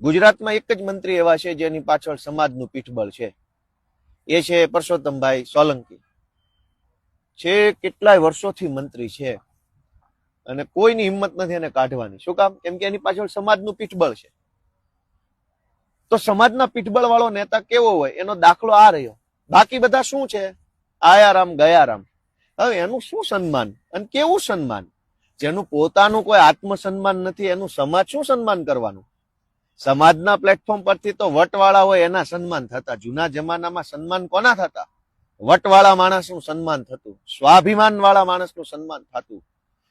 ગુજરાતમાં એક જ મંત્રી એવા છે જેની પાછળ સમાજનું પીઠબળ છે. એ છે પરસોત્તમભાઈ સોલંકી. છે કેટલાય વર્ષોથી મંત્રી છે અને કોઈની હિંમત નથી એને કાઢવાની. શું કામ? કેમ કે એની પાછળ સમાજનું પીઠબળ છે. તો સમાજના પીઠબળ વાળો નેતા કેવો હોય? એનો દાખલો આ રહ્યો. બાકી બધા શું છે? આયારામ, ગયારામ. હવે એનું શું સન્માન? અને કેવું સન્માન? જેનું પોતાનું કોઈ આત્મસન્માન નથી, એનું સમાજ શું સન્માન કરવાનું? સમાજના પ્લેટફોર્મ પરથી તો વટવાળા હોય એના સન્માન થતા. જૂના જમાનામાં સન્માન કોના થતા? વટવાળા માણસનું સન્માન થતું. સ્વાભિમાન વાળા માણસનું સન્માન થતું.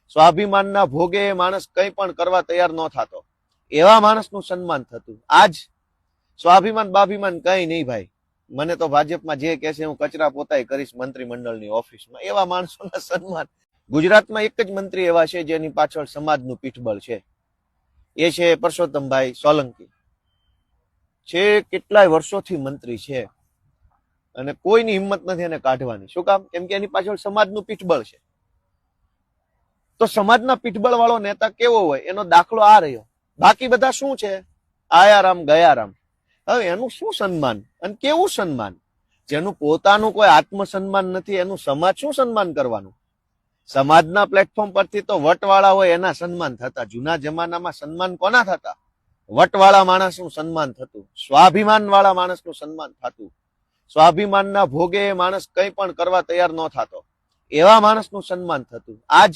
સ્વાભિમાનના ભોગે માણસ કંઈ પણ કરવા તૈયાર ન થતો. એવા માણસનું સન્માન થતું. આજ સ્વાભિમાન બાભિમાન કઈ નહીં ભાઈ. મને તો ભાજપમાં જે કહે છે હું કચરા પોતાય કરીશ મંત્રીમંડળની ઓફિસમાં. એવા માણસોના સન્માન. ગુજરાતમાં એક જ મંત્રી એવા છે જેની પાછળ સમાજનું પીઠબળ છે. એ છે પરસોત્તમભાઈ સોલંકી. છે કેટલાય વર્ષોથી મંત્રી છે અને કોઈની હિંમત નથી એને કાઢવાની. શું કામ? કેમ કે એની પાછળ સમાજનું પીઠબળ છે. તો સમાજના પીઠબળ વાળો નેતા કેવો હોય? એનો દાખલો આ રહ્યો. બાકી બધા શું છે? આયારામ, ગયારામ. હવે એનું શું સન્માન? અને કેવું સન્માન? જેનું પોતાનું કોઈ આત્મસન્માન નથી, એનું સમાજ શું સન્માન કરવાનું? સમાજના પ્લેટફોર્મ પરથી તો વટવાળા હોય એના સન્માન થતા. જૂના જમાનામાં સન્માન કોના થતા? વટવાળા માણસનું સન્માન થતું. સ્વાભિમાન વાળા માણસનું સન્માન થતું. સ્વાભિમાનના ભોગે એ માણસ કંઈ પણ કરવા તૈયાર ન થતો. એવા માણસનું સન્માન થતું. આજ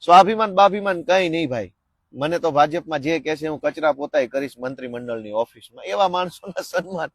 સ્વાભિમાન બાભિમાન કઈ નહીં ભાઈ. મને તો ભાજપમાં જે કહે હું કચરા પોતાય કરીશ મંત્રીમંડળની ઓફિસમાં. એવા માણસોના સન્માન